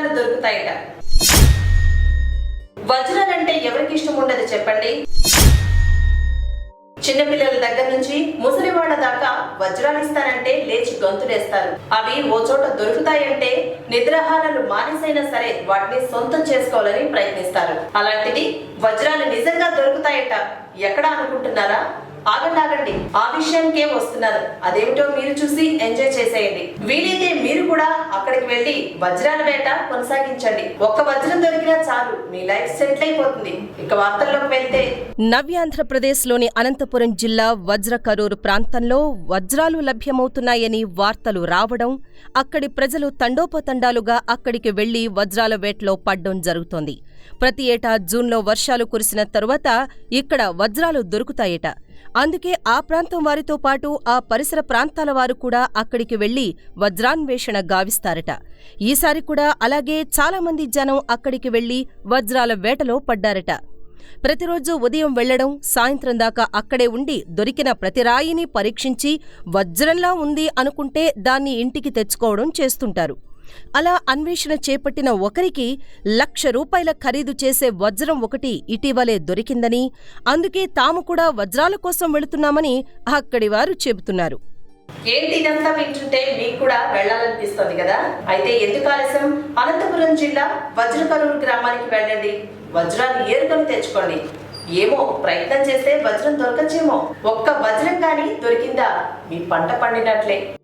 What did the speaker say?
వజ్రాలు దొరుకుతాయట. వజ్రాలంటే ఎవరికి ఇష్టం ఉండదు చెప్పండి. చిన్నపిల్లల దగ్గర నుంచి ముసలి వాళ్ళ దాకా వజ్రాలు ఇస్తానంటే లేచి గొంతులేస్తారు. అవి ఓ చోట దొరుకుతాయంటే నిద్రాహారాలు మానేసైనా సరే వాటిని సొంతం చేసుకోవాలని ప్రయత్నిస్తారు. అలాంటిది వజ్రాలు నిజంగా దొరుకుతాయట. ఎక్కడ అనుకుంటున్నారా? ఆగండి ఆగండి ఆ విషయానికే వస్తున్నారు. అదేమిటో మీరు చూసి ఎంజాయ్ చేసేయండి. వీలైతే మీరు కూడా అక్కడికి వెళ్ళి వజ్రాల వేట కొనసాగించండి. ఒక్క వజ్రం దొరికినా చాలు. మీ లైఫ్ సెటిల్ అయిపోతుంది. ఇక వార్తల్లోకి వెళ్తే. నవ్యాంధ్రప్రదేశ్లోని అనంతపురం జిల్లా వజ్రకరూరు ప్రాంతంలో వజ్రాలు లభ్యమవుతున్నాయని వార్తలు రావడం అక్కడి ప్రజలు తండోపతండాలుగా అక్కడికి వెళ్ళి వజ్రాల వేటలో పడ్డం జరుగుతోంది. ప్రతి ఏటా జూన్లో వర్షాలు కురిసిన తరువాత ఇక్కడ వజ్రాలు దొరుకుతాయట. అందుకే ఆ ప్రాంతం వారితో పాటు ఆ పరిసర ప్రాంతాల వారు కూడా అక్కడికి వెళ్ళి వజ్రాన్వేషణ గావిస్తారట. ఈసారి కూడా అలాగే చాలా మంది జనం అక్కడికి వెళ్ళి వజ్రాల వేటలో పడ్డారట. ప్రతిరోజు ఉదయం వెళ్ళడం సాయంత్రం దాకా అక్కడే ఉండి దొరికిన ప్రతి రాయిని పరీక్షించి వజ్రంలా ఉంది అనుకుంటే దాన్ని ఇంటికి తెచ్చుకోవడం చేస్తుంటారు. అలా అన్వేషణ చేపట్టిన ఒకరికి లక్ష రూపాయల ఖరీదు చేసే వజ్రం ఒకటి ఇటీవలే దొరికిందని అందుకే తాము కూడా వజ్రాల కోసం వెళుతున్నామని అక్కడివారు చెబుతున్నారు. ఏంటి ఇదంతా వింటుంటే మీకు కూడా వెళ్ళాలనిపిస్తుంది కదా? అయితే ఎందుకు ఆలస్యం? అనంతపురం జిల్లా వజ్రకరూరు గ్రామానికి వెళ్ళండి. వజ్రాలు ఏరుకొని తెచ్చుకోండి. ఏమో ప్రయత్నం చేస్తే వజ్రం దొరకచ్చేమో. ఒక్క వజ్రం కానీ దొరికిందా? మీ పంట పండినట్లే.